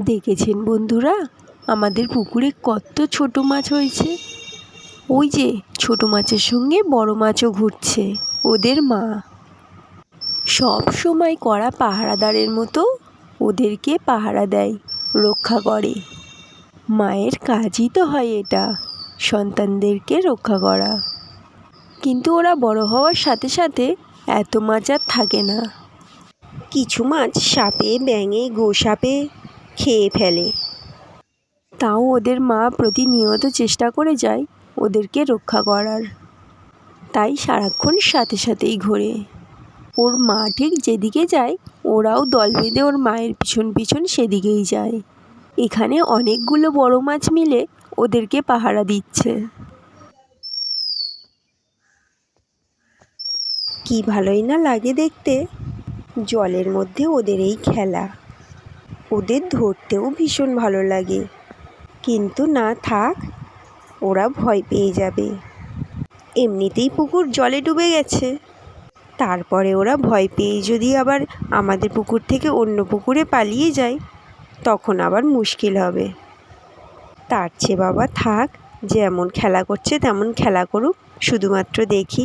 দেখেছেন বন্ধুরা? আমাদের পুকুরে কত ছোট মাছ হয়েছে। ওই যে ছোট মাছের সঙ্গে বড় মাছও ঘুরছে, ওদের মা। সব সময় করা পাহারাদারের মতো ওদেরকে পাহারা দেয়, রক্ষা করে। মায়ের কাজই তো হয় এটা, সন্তানদেরকে রক্ষা করা। কিন্তু ওরা বড় হওয়ার সাথে সাথে এত মাছ আর থাকে না। কিছু মাছ সাপে, ব্যাঙে, গোসাপে খেয়ে ফেলে। তাও ওদের মা প্রতিনিয়ত চেষ্টা করে যায় ওদেরকে রক্ষা করার। তাই সারাক্ষণ সাথে সাথেই ঘোরে। ওর মা ঠিক যেদিকে যায়, ওরাও দল বেঁধে ওর মায়ের পিছন পিছন সেদিকেই যায়। এখানে অনেকগুলো বড় মাছ মিলে ওদেরকে পাহারা দিচ্ছে। কি ভালোই না লাগে দেখতে। জলের মধ্যে ওদের এই খেলা। ওদের ধরতেও ভীষণ ভালো লাগে। কিন্তু না থাক, ওরা ভয় পেয়ে যাবে। এমনিতেই পুকুর জলে ডুবে গেছে। তারপরে ওরা ভয় পেয়ে যদি আবার আমাদের পুকুর থেকে অন্য পুকুরে পালিয়ে যায়, তখন আবার মুশকিল হবে। তার চেয়ে বাবা থাক, যেমন খেলা করছে তেমন খেলা করুক, শুধুমাত্র দেখি।